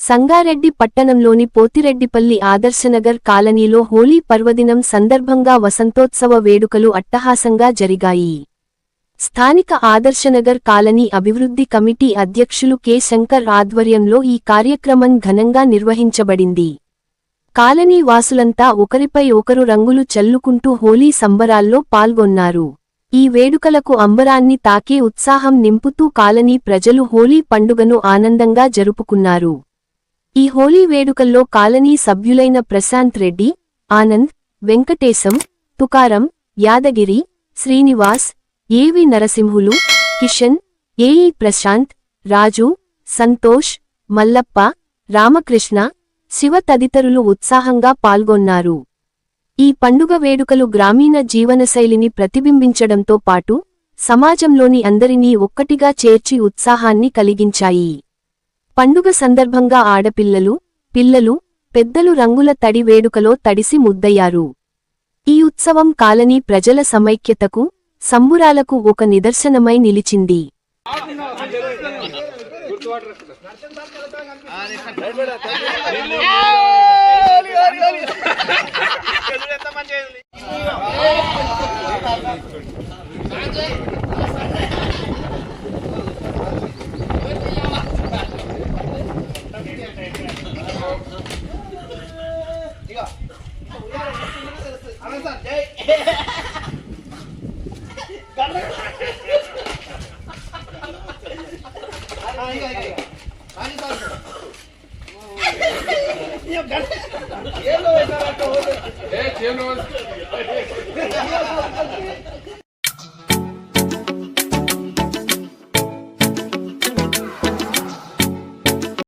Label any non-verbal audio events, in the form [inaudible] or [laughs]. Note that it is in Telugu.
సంగారెడ్డి పట్టణంలోని పోతిరెడ్డిపల్లి ఆదర్శనగర్ కాలనీలో హోలీ పర్వదినం సందర్భంగా వసంతోత్సవ వేడుకలు అట్టహాసంగా జరిగాయి. స్థానిక ఆదర్శనగర్ కాలనీ అభివృద్ధి కమిటీ అధ్యక్షులు కె. శంకర్ ఆధ్వర్యంలో ఈ కార్యక్రమం ఘనంగా నిర్వహించబడింది. కాలనీ వాసులంతా ఒకరిపై ఒకరు రంగులు చల్లుకుంటూ హోలీ సంబరాల్లో పాల్గొన్నారు. ఈ వేడుకలకు అంబరాన్ని తాకే ఉత్సాహం నింపుతూ కాలనీ ప్రజలు హోలీ పండుగను ఆనందంగా జరుపుకున్నారు. ఈ హోలీ వేడుకల్లో colony సభ్యులైన Prashanth Reddy Anand Venkatesham Tukaram Yadagiri Srinivas A V Narasimhulu Kishan AE Prashant Raju Santosh Mallappa Ramakrishna Shiva తదితరులు ఉత్సాహంగా పాల్గొన్నారు. ఈ పండుగ వేడుకలు గ్రామీణ జీవనశైలిని ప్రతిబింబించడంతో పాటు సమాజంలోని అందరినీ ఒక్కటిగా చేర్చి ఉత్సాహాన్ని కలిగించాయి. పండుగ సందర్భంగా ఆడపిల్లలు పిల్లలు పెద్దలు రంగుల తడి వేడుకలో తడిసి ముద్దయ్యారు. ఈ ఉత్సవం కాలనీ ప్రజల సమైక్యతకు సంబురాలకు ఒక నిదర్శనమై నిలిచింది. ಏನು [laughs]